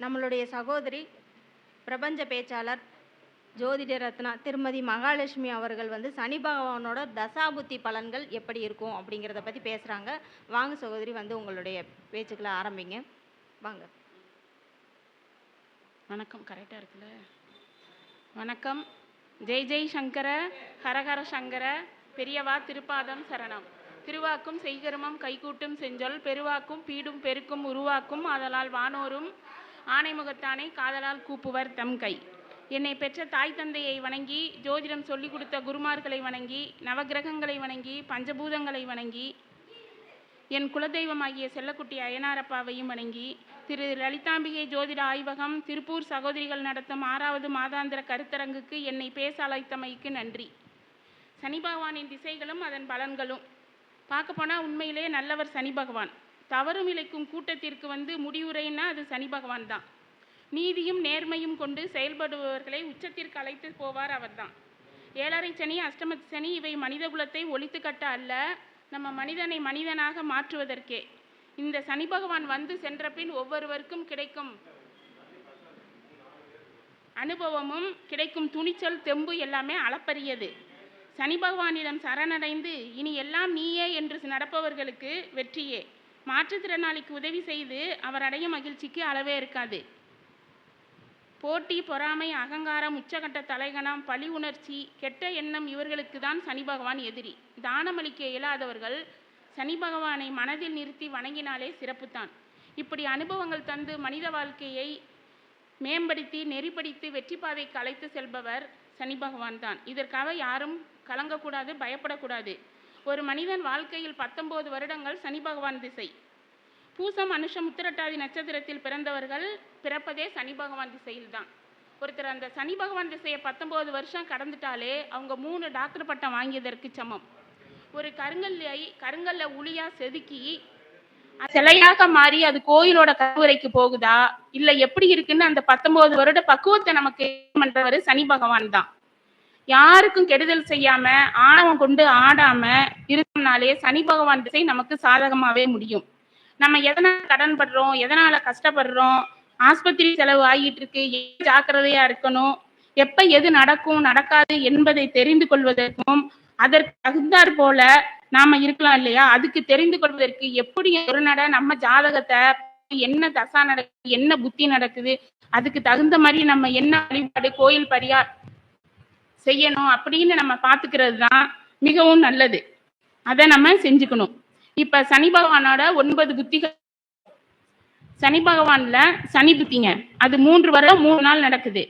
நம்மளுடைய சகோதரி பிரபஞ்ச பேச்சாளர் ஜோதிட ரத்னா திருமதி மகாலட்சுமி அவர்கள் வந்து சனி பகவானோட தசாபுத்தி பலன்கள் எப்படி இருக்கும் அப்படிங்கிறத பற்றி பேசுகிறாங்க வாங்க சகோதரி வந்து உங்களுடைய பேச்சுக்களை ஆரம்பிங்க. வாங்க. வணக்கம். கரெக்டாக இருக்குல்ல? வணக்கம். ஜெய் ஜெய் சங்கர ஹரஹர சங்கர பெரியவா திருப்பாதம் சரணம். திருவாக்கும் செய்கருமம் கைகூட்டும் செஞ்சொல் பெருவாக்கும் பீடும் பெருக்கும் உருவாக்கும் அதலால் வானோரும் ஆணைமுகத்தானை காதலால் கூப்புவர் தம் கை. என்னை பெற்ற தாய் தந்தையை வணங்கி ஜோதிடம் சொல்லிக் கொடுத்த குருமார்களை வணங்கி நவக்கிரகங்களை வணங்கி பஞ்சபூதங்களை வணங்கி என் குலதெய்வமாகிய செல்லக்குட்டி அய்யனாரப்பாவையும் வணங்கி திரு லலிதாம்பிகை ஜோதிட ஆய்வகம் திருப்பூர் சகோதரிகள் நடத்தும் ஆறாவது மாதாந்திர கருத்தரங்குக்கு என்னை பேச அழைத்தமைக்கு நன்றி. சனி பகவானின் திசைகளும் அதன் பலன்களும். பார்க்க போனால் உண்மையிலே நல்லவர் சனி பகவான். தவறும் இழைக்கும் கூட்டத்திற்கு வந்து முடிவுரைன்னா அது சனி பகவான் தான். நீதியும் நேர்மையும் கொண்டு செயல்படுபவர்களை உச்சத்திற்கு அழைத்து போவார் அவர்தான். ஏழரை சனி அஷ்டம சனி இவை மனித குலத்தை ஒழித்து கட்ட அல்ல நம்ம மனிதனை மனிதனாக மாற்றுவதற்கே. இந்த சனி பகவான் வந்து சென்ற பின் ஒவ்வொருவருக்கும் கிடைக்கும் அனுபவமும் கிடைக்கும் துணிச்சல் தெம்பு எல்லாமே அளப்பரியது. சனி பகவானிடம் சரணடைந்து இனி எல்லாம் நீயே என்று நடப்பவர்களுக்கு வெற்றியே. மாற்றுத்திறனாளிக்கு உதவி செய்து அவர் அடையும் மகிழ்ச்சிக்கு அளவே இருக்காது. போட்டி பொறாமை அகங்காரம் உச்சகட்ட தலைகணம் பழி உணர்ச்சி கெட்ட எண்ணம் இவர்களுக்கு தான் சனி பகவான் எதிரி. தானமளிக்க இயலாதவர்கள் சனி பகவானை மனதில் நிறுத்தி வணங்கினாலே சிறப்புத்தான். இப்படி அனுபவங்கள் தந்து மனித வாழ்க்கையை மேம்படுத்தி நெறிப்படுத்தி வெற்றி பாதைக்கு அழைத்து செல்பவர் சனி பகவான் தான் இதற்காக யாரும் கலங்கக்கூடாது பயப்படக்கூடாது. ஒரு மனிதன் வாழ்க்கையில் பத்தொன்பது வருடங்கள் சனி பகவான் திசை. பூசம் அனுஷம் உத்திரட்டாதி நட்சத்திரத்தில் பிறந்தவர்கள் பிறப்பதே சனி பகவான் திசையில் தான் ஒருத்தர் அந்த சனி பகவான் திசையை பத்தொம்போது வருஷம் கடந்துட்டாலே அவங்க மூணு டாக்டர் பட்டம் வாங்கியதற்கு சமம். ஒரு கருங்கல்லை கருங்கல்ல உளியா செதுக்கி அது சிலையாக மாறி அது கோயிலோட கருவறைக்கு போகுதா? இல்ல எப்படி இருக்குன்னு அந்த பத்தொன்பது வருட பக்குவத்தை நமக்கு பண்றவர் சனி பகவான் தான். யாருக்கும் கெடுதல் செய்யாம ஆணவம் கொண்டு ஆடாம இருக்கோம்னாலே சனி பகவான் திசை நமக்கு சாதகமாவே முடியும். நம்ம எதனால கடன் படுறோம் எதனால கஷ்டப்படுறோம் ஆஸ்பத்திரி செலவு ஆகிட்டு இருக்கு ஜாக்கிரதையா இருக்கணும் எப்ப எது நடக்கும் நடக்காது என்பதை தெரிந்து கொள்வதற்கும் அதற்கு தகுந்தாற் போல நாம இருக்கலாம் இல்லையா? அதுக்கு தெரிந்து கொள்வதற்கு எப்படி ஒரு நட நம்ம ஜாதகத்தை என்ன தசா நடக்குது என்ன புத்தி நடக்குது அதுக்கு தகுந்த மாதிரி நம்ம என்ன வழிபாடு கோயில் பரியா செய்யணும் அப்படின்னு நம்ம பாத்துக்கிறது தான் மிகவும் நல்லது. அதை நம்ம செஞ்சுக்கணும். இப்ப சனி பகவானோட ஒன்பது புத்திகள். சனி பகவான்ல சனி புத்திங்க. அது மூன்று வருடம் மூணு நாள் நடக்குது.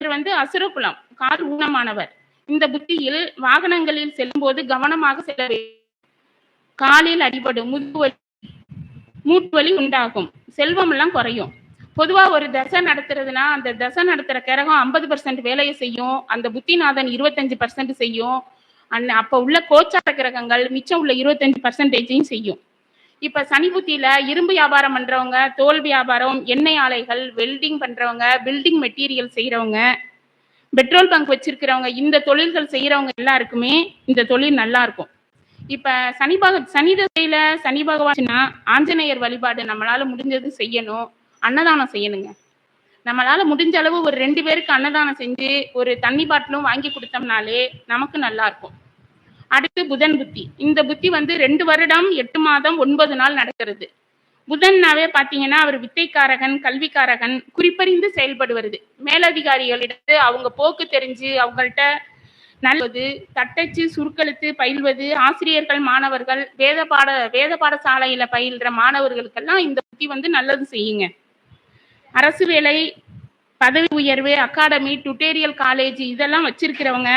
இவர் வந்து அசுரகுலம் கால் ஊனமானவர். இந்த புத்தியில் வாகனங்களில் செல்லும் போது கவனமாக செல்ல காலில் அடிபடும் முதுகு வலி மூட்டு வலி உண்டாகும். செல்வம் எல்லாம் குறையும். பொதுவா ஒரு தசை நடத்துறதுனா அந்த தசை நடத்துற கிரகம் ஐம்பது பர்சன்ட் வேலையை செய்யும். அந்த புத்திநாதன் இருபத்தஞ்சு பர்சன்ட் செய்யும். அண்ட் அப்ப உள்ள கோச்சார கிரகங்கள் மிச்சம் உள்ள இருபத்தஞ்சு பர்சன்டேஜையும் செய்யும். இப்ப சனி புத்தியில இரும்பு வியாபாரம் பண்றவங்க தோல் வியாபாரம் எண்ணெய் ஆலைகள் வெல்டிங் பண்றவங்க பில்டிங் மெட்டீரியல் செய்யறவங்க பெட்ரோல் பங்க் வச்சிருக்கிறவங்க இந்த தொழில்கள் செய்யறவங்க எல்லாருக்குமே இந்த தொழில் நல்லா இருக்கும். இப்ப சனி பக சனி தசையில சனி பகவான்னா ஆஞ்சநேயர் வழிபாடு நம்மளால முடிஞ்சது செய்யணும். அன்னதானம் செய்யணுங்க. நம்மளால முடிஞ்ச அளவு ஒரு ரெண்டு பேருக்கு அன்னதானம் செஞ்சு ஒரு தண்ணி பாட்டிலும் வாங்கி கொடுத்தோம்னாலே நமக்கு நல்லா இருக்கும். அடுத்து புதன் புத்தி. இந்த புத்தி வந்து ரெண்டு வருடம் எட்டு மாதம் ஒன்பது நாள் நடக்கிறது. புதன்னாவே பாத்தீங்கன்னா அவர் வித்தைக்காரகன் கல்விக்காரகன் குறிப்பறிந்து செயல்படுவது. மேலதிகாரிகளிடத்து அவங்க போக்கு தெரிஞ்சு அவங்கள்ட்ட நல்லது தட்டச்சு சுருக்கெழுத்து பயில்வது ஆசிரியர்கள் மாணவர்கள் வேத பாட வேத பாடசாலையில பயில்ற மாணவர்களுக்கெல்லாம் இந்த புத்தி வந்து நல்லது செய்யுங்க. அரசு வேலை பதவி உயர்வு அகாடமி டுட்டோரியல் காலேஜ் இதெல்லாம் வச்சிருக்கிறவங்க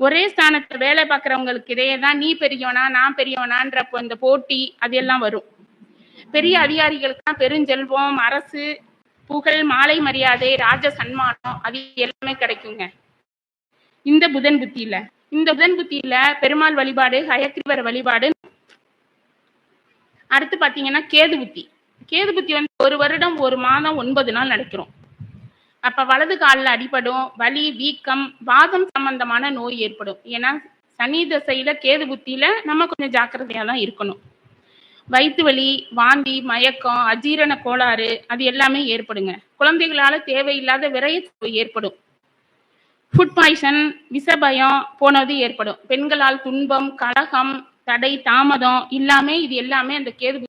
ஒரே ஸ்தானத்துல வேலை பார்க்குறவங்களுக்கு இடையே தான் நீ பெரியவனா நான் பெரியவனான்றப்போ இந்த போட்டி அது எல்லாம் வரும். பெரிய அதிகாரிகளுக்குலாம் பெருஞ்செல்வம் அரசு புகழ் மாலை மரியாதை ராஜ சன்மானம் அது எல்லாமே கிடைக்குங்க. இந்த புதன் புத்தியில. இந்த புதன் புத்தியில பெருமாள் வழிபாடு ஹயக்ரிவர் வழிபாடு அடுத்து பாத்தீங்கன்னா கேது புத்தி. கேது புத்தி வந்து ஒரு வருடம் ஒரு மாதம் ஒன்பது நாள் நடக்கிறோம். அப்ப வலது காலில் அடிபடும் வலி வீக்கம் வாதம் சம்பந்தமான நோய் ஏற்படும். ஏன்னா சனி தசையில கேது புத்தியில நம்ம கொஞ்சம் ஜாக்கிரதையா தான் இருக்கணும். வயிற்று வலி வாந்தி மயக்கம் அஜீரண கோளாறு அது எல்லாமே ஏற்படுங்க. குழந்தைகளால தேவையில்லாத விரயச்செலவு ஏற்படும். ஃபுட் பாய்சன் விஷபயம் போனது ஏற்படும். பெண்களால் துன்பம் கலகம் தடை தாமதம் இல்லாமே இது எல்லாமே அந்த கேது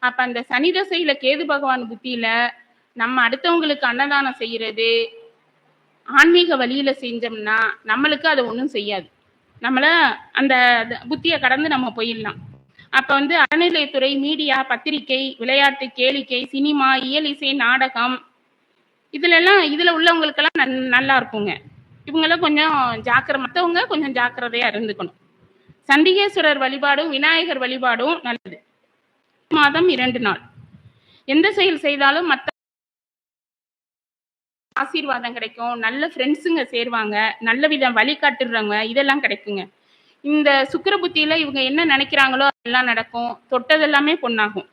அப்ப அந்த சனி தசையில கேது பகவான் புத்தியில நம்ம அடுத்தவங்களுக்கு அன்னதானம் செய்யறது ஆன்மீக வழியில செஞ்சோம்னா நம்மளுக்கு அது ஒன்றும் செய்யாது. நம்மள அந்த புத்தியை கடந்து நம்ம போயிடலாம். அப்ப வந்து அறநிலையத்துறை மீடியா பத்திரிகை விளையாட்டு கேளிக்கை சினிமா இயல் இசை நாடகம் இதுல எல்லாம் இதுல உள்ளவங்களுக்கெல்லாம் நன்- நல்லா இருக்குங்க. இவங்கெல்லாம் கொஞ்சம் ஜாக்கிர மற்றவங்க கொஞ்சம் ஜாக்கிரதையா இருந்துக்கணும். சண்டிகேஸ்வரர் வழிபாடும் விநாயகர் வழிபாடும் நல்லது. மாதம் இரண்டு நாள். எந்த செயல் செய்தாலும் மற்ற ஆசீர்வாதம் கிடைக்கும். நல்ல ஃப்ரெண்ட்ஸுங்க சேருவாங்க. நல்ல விதம் வழிகாட்டுறவங்க இதெல்லாம் கிடைக்குங்க. இந்த சுக்கர புத்தியில இவங்க என்ன நினைக்கிறாங்களோ அதெல்லாம் நடக்கும். தொட்டதெல்லாமே பொண்ணாகும்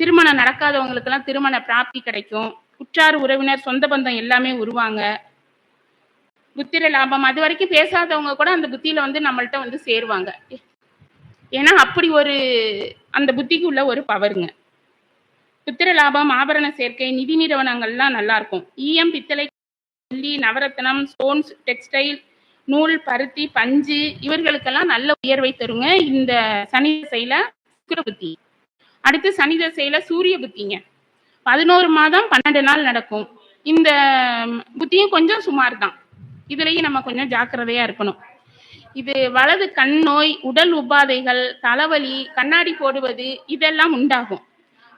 திருமணம் நடக்காதவங்களுக்கெல்லாம் திருமண பிராப்தி கிடைக்கும். உற்றார் உறவினர் சொந்த பந்தம் எல்லாமே உருவாங்க. புத்திர லாபம். அது வரைக்கும் பேசாதவங்க கூட அந்த புத்தியில வந்து நம்மள்ட்ட வந்து சேருவாங்க. ஏன்னா அப்படி ஒரு அந்த புத்திக்கு உள்ள ஒரு பவருங்க புத்திர லாபம் ஆபரண சேர்க்கை நிதி நிறுவனங்கள்லாம் நல்லா இருக்கும் ஈயம் பித்தளை வெள்ளி நவரத்னம் ஸ்டோன்ஸ் டெக்ஸ்டைல் நூல் பருத்தி பஞ்சு இவர்களுக்கெல்லாம் நல்ல உயர்வை தருங்க. இந்த சனி திசையில சுக்கிர புத்தி. அடுத்து சனி திசையில சூரிய புத்திங்க. பதினோரு மாதம் பன்னெண்டு நாள் நடக்கும். இந்த புத்தியும் கொஞ்சம் சுமார் தான் இதுலயும் நம்ம கொஞ்சம் ஜாக்கிரதையா இருக்கணும். இது வலது கண் நோய் உடல் உபாதைகள் தலைவலி கண்ணாடி போடுவது இதெல்லாம் உண்டாகும்.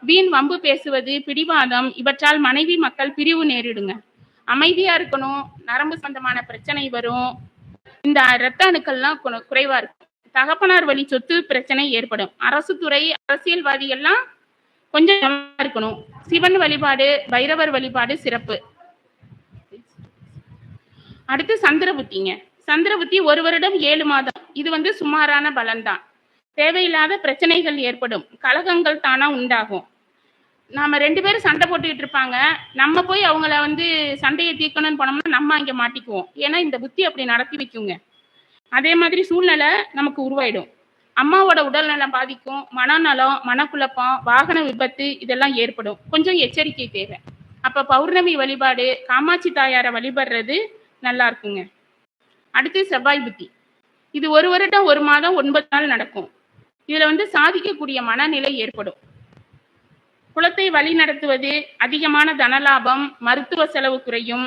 வீண் வம்பு பேசுவது பிடிவாதம் இவற்றால் மனைவி மக்கள் பிரிவு நேரிடுங்க. அமைதியா இருக்கணும் நரம்பு சம்பந்தமான பிரச்சனை வரும். இந்த இரத்த அணுக்கள்லாம் குறைவா இருக்கும். தகப்பனார் வழி சொத்து பிரச்சனை ஏற்படும். அரசு துறை அரசியல்வாதிகள்லாம் கொஞ்சம் இருக்கணும். சிவன் வழிபாடு பைரவர் வழிபாடு சிறப்பு. அடுத்து சந்திர புத்திங்க சந்திர புத்தி ஒரு வருடம் ஏழு மாதம். இது வந்து சுமாரான பலன்தான். தேவையில்லாத பிரச்சனைகள் ஏற்படும். கலகங்கள் தானா உண்டாகும். நாம ரெண்டு பேரும் சண்டை போட்டுக்கிட்டு இருப்பாங்க. நம்ம போய் அவங்கள வந்து சண்டையை தீர்க்கணும்னு போனோம்னா நம்ம அங்கே மாட்டிக்குவோம். ஏன்னா இந்த புத்தி அப்படி நடத்தி வைக்குங்க. அதே மாதிரி சூழ்நிலை நமக்கு உருவாயிடும். அம்மாவோட உடல்நலம் பாதிக்கும். மனநலம் மனக்குழப்பம் வாகன விபத்து இதெல்லாம் ஏற்படும். கொஞ்சம் எச்சரிக்கை தேவை. அப்ப பௌர்ணமி வழிபாடு காமாட்சி தாயாரை வழிபடுறது நல்லா இருக்குங்க. அடுத்து செவ்வாய் புத்தி. இது ஒரு வருடம் ஒரு மாதம் ஒன்பது நாள் நடக்கும். இதுல வந்து சாதிக்கக்கூடிய மனநிலை ஏற்படும். குலத்தை வழி நடத்துவது அதிகமான தனலாபம் மருத்துவ செலவு குறையும்.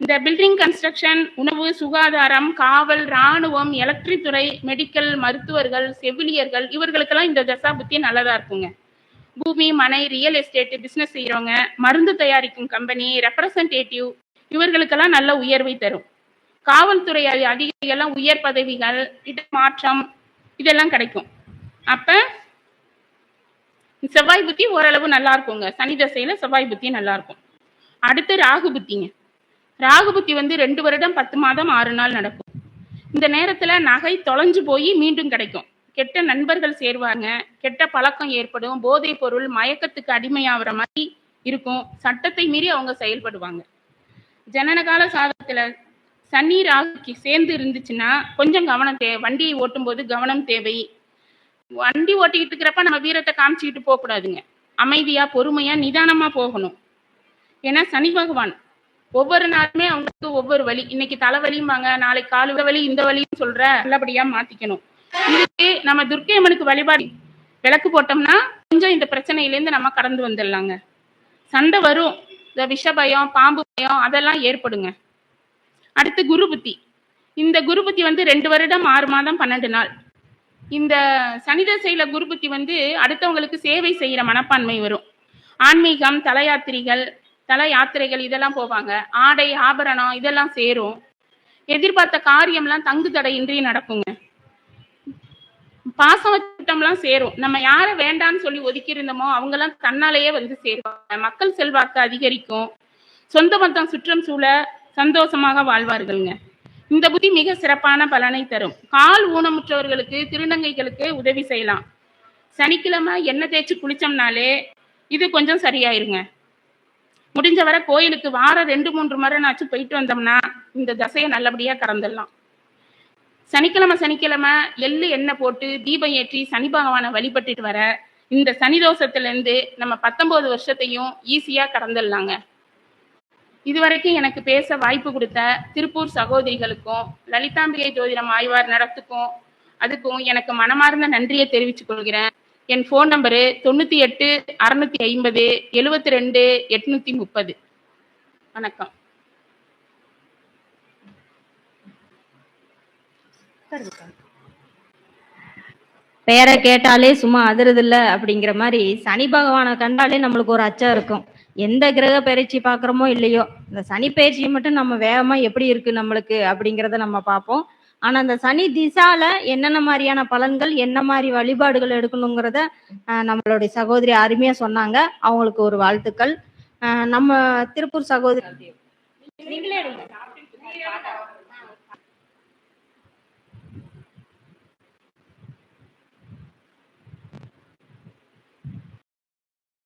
இந்த பில்டிங் கன்ஸ்ட்ரக்ஷன் உணவு சுகாதாரம் காவல் ராணுவம் எலக்ட்ரிக் துறை மெடிக்கல் மருத்துவர்கள் செவிலியர்கள் இவர்களுக்கெல்லாம் இந்த தசா புத்தி நல்லதா இருக்குங்க. பூமி மனை ரியல் எஸ்டேட் பிசினஸ் செய்யறவங்க மருந்து தயாரிக்கும் கம்பெனி ரெப்ரசன்டேட்டிவ் இவர்களுக்கெல்லாம் நல்ல உயர்வை தரும். காவல்துறை அதி- அதிகாரிகள்லாம் உயர் பதவிகள் இடமாற்றம் இதெல்லாம் கிடைக்கும். அப்ப செவ்வாய் புத்தி ஓரளவு நல்லா இருக்குங்க சனி தசையில செவ்வாய் புத்தி நல்லா இருக்கும் அடுத்து ராகு புத்திங்க. ராகு புத்தி வந்து ரெண்டு வருடம் பத்து மாதம் ஆறு நாள் நடக்கும். இந்த நேரத்துல நகை தொலைஞ்சு போய் மீண்டும் கிடைக்கும். கெட்ட நண்பர்கள் சேருவாங்க. கெட்ட பழக்கம் ஏற்படும். போதைப் பொருள் மயக்கத்துக்கு அடிமையாகிற மாதிரி இருக்கும். சட்டத்தை மீறி அவங்க செயல்படுவாங்க. ஜனனகால சாதத்துல சனி ராகுக்கு சேர்ந்து இருந்துச்சுன்னா கொஞ்சம் கவனம் தேவை வண்டியை ஓட்டும்போது கவனம் தேவை. வண்டி ஓட்டிக்கிட்டு இருக்கிறப்ப நம்ம வீரத்தை காமிச்சிக்கிட்டு போகக்கூடாதுங்க. அமைதியா பொறுமையா நிதானமா போகணும். ஏன்னா சனி பகவான் ஒவ்வொரு நாளுமே அவங்களுக்கு ஒவ்வொரு வழி இன்னைக்கு தலைவலிம்பாங்க நாளைக்கு காலு வலி இந்த வலின்னு சொல்ற நல்லபடியா மாத்திக்கணும். இதுக்கு நம்ம துர்க்கை அம்மனுக்கு வழிபாடு விளக்கு போட்டோம்னா கொஞ்சம் இந்த பிரச்சனையிலேருந்து நம்ம கடந்து வந்துடலாங்க. சண்டை வரும். இந்த விஷ பயம் பாம்பு பயம் அதெல்லாம் ஏற்படுங்க. அடுத்து குரு புத்தி இந்த குரு புத்தி வந்து ரெண்டு வருடம் ஆறு மாதம் பன்னெண்டு நாள். இந்த சனிதசையில குரு புத்தி வந்து அடுத்தவங்களுக்கு சேவை செய்யற மனப்பான்மை வரும். ஆன்மீகம் தல தல யாத்திரைகள் இதெல்லாம் போவாங்க. ஆடை ஆபரணம் இதெல்லாம் சேரும். எதிர்பார்த்த காரியம்லாம் தங்கு தடையின்றி நடக்குங்க. பாசம் திட்டம்லாம் சேரும். நம்ம யாரை வேண்டாம்னு சொல்லி ஒதுக்கி இருந்தோமோ அவங்கெல்லாம் தன்னாலேயே வந்து சேருவாங்க. மக்கள் செல்வாக்கு அதிகரிக்கும். சொந்த பந்தம் சுற்றம் சூழ சந்தோஷமாக வாழ்வார்கள்ங்க. இந்த புத்தி மிக சிறப்பான பலனை தரும். கால் ஊனமுற்றவர்களுக்கு திருநங்கைகளுக்கு உதவி செய்யலாம். சனிக்கிழமை எண்ணெய் தேய்ச்சி குளிச்சோம்னாலே இது கொஞ்சம் சரியாயிருங்க. முடிஞ்ச வரை கோயிலுக்கு வாரம் ரெண்டு மூன்று முறைனாச்சும் போயிட்டு வந்தோம்னா இந்த தசையை நல்லபடியா கறந்துடலாம். சனிக்கிழமை சனிக்கிழமை எள்ளு எண்ணெய் போட்டு தீபம் ஏற்றி சனி பகவானை வழிபட்டுட்டு வர இந்த சனி தோஷத்துலேருந்து நம்ம பத்தொன்பது வருஷத்தையும் ஈஸியாக கடந்துடலாங்க இதுவரைக்கும் எனக்கு பேச வாய்ப்பு கொடுத்த திருப்பூர் சகோதரிகளுக்கும் லலிதாம்பிகை ஜோதிடம் ஆய்வார் நடத்துக்கும் அதுக்கும் எனக்கு மனமார்ந்த நன்றியை தெரிவித்துக் கொள்கிறேன். என் ஃபோன் நம்பரு தொண்ணூற்றி எட்டு அறநூற்றி ஐம்பது எழுபத்தி ரெண்டு எட்நூற்றி முப்பது. வணக்கம். பேரை கேட்டாலே சும்மா அதிருதில்ல அப்படிங்கிற மாதிரி சனி பகவானை கண்டாலே நம்மளுக்கு ஒரு அச்சம் இருக்கும். எந்த கிரக பயிற்சி பார்க்குறோமோ இல்லையோ இந்த சனி பயிற்சி மட்டும் நம்ம வேகமா எப்படி இருக்கு நம்மளுக்கு அப்படிங்கிறத நம்ம பார்ப்போம். ஆனா அந்த சனி திசால என்னென்ன மாதிரியான பலன்கள் என்ன மாதிரி வழிபாடுகள் எடுக்கணுங்கிறத நம்மளுடைய சகோதரி அருமையா சொன்னாங்க. அவங்களுக்கு ஒரு வாழ்த்துக்கள். ஆஹ், நம்ம திருப்பூர் சகோதரி நீங்களே எடுங்க.